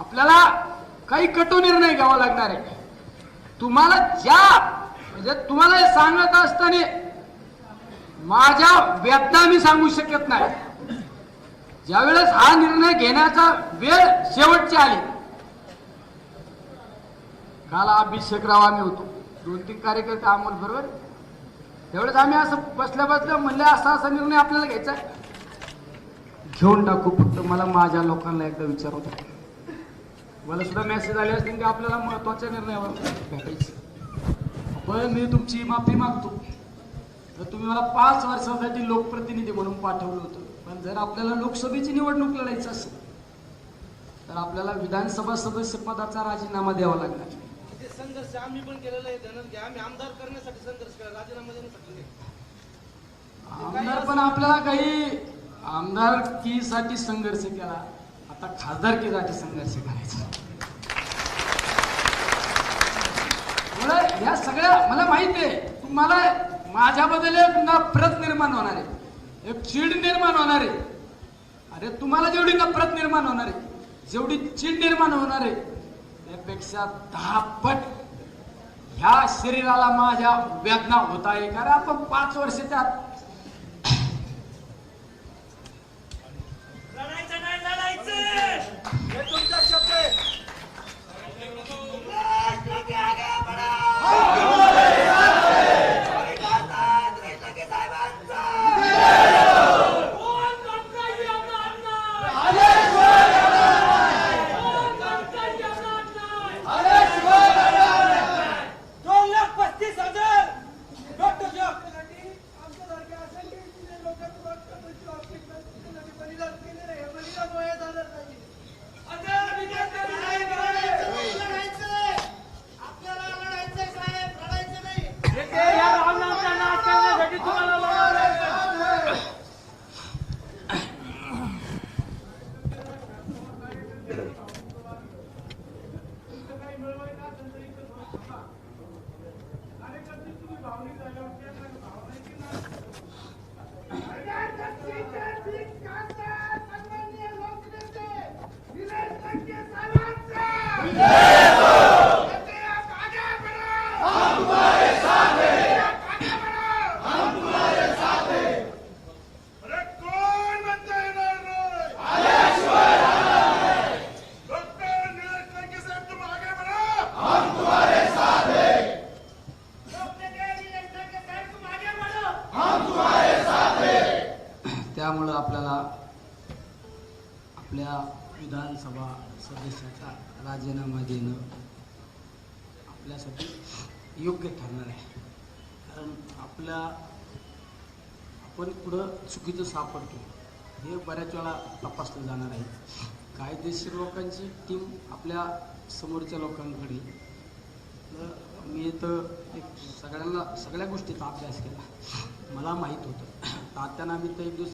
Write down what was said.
आपल्याला काही कटू निर्णय घ्यावा लागणार आहे. तुम्हाला ज्या म्हणजे तुम्हाला हे सांगत असताना माझ्या व्यथा मी सांगू शकत नाही. ज्यावेळेस हा निर्णय घेण्याचा वेळ शेवटची आली काल अभिषेकराव आम्ही होतो. दोन तीन कार्यकर्ते अमोल बरोबर. त्यावेळेस आम्ही असं बसल्या बसल्या म्हणले असा असा निर्णय आपल्याला घ्यायचा घेऊन टाकू फक्त मला माझ्या लोकांना एकदा विचारत होतं मला सुद्धा मेसेज आले असतील की आपल्याला महत्त्वाच्या निर्णयावर भेटायचे. पण मी तुमची माफी मागतो. तर तुम्ही मला पाच वर्षासाठी लोकप्रतिनिधी म्हणून पाठवलं होतं. पण जर आपल्याला लोकसभेची निवडणूक लढायची असेल तर आपल्याला विधानसभा सदस्य पदाचा राजीनामा द्यावा लागणार. संघर्ष आम्ही पण केलेला आहे धनंजय. आम्ही आमदार करण्यासाठी संघर्ष केला राजीनामा देण्यासाठी. आमदार पण आपल्याला काही आमदारकीसाठी संघर्ष केला. आता खासदारकीसाठी संघर्ष करायचा? मला या सगळ्या मला माहिती आहे तुम्हाला माझ्याबद्दल एक नफरत निर्माण होणार आहे. एक चीड निर्माण होणार आहे. अरे तुम्हाला जेवढी नफरत निर्माण होणार आहे? जेवढी चीड निर्माण होणार आहे त्यापेक्षा दहा पट ह्या शरीराला माझ्या वेदना होत आहे. कारण आपण पाच वर्ष त्यात त्यामुळं आपल्याला आपल्या विधानसभा सदस्याचा राजीनामा देणं आपल्यासाठी योग्य ठरणार आहे. कारण आपल्या आपण पुढं चुकीचं सापडतो हे बऱ्याच वेळा तपासलं जाणार आहे. कायदेशीर लोकांची टीम आपल्या समोरच्या लोकांकडे. मी तर एक सगळ्यांना सगळ्या गोष्टीचा अभ्यास केला. मला माहीत होतं. तात्यानं आम्ही तर एक दिवस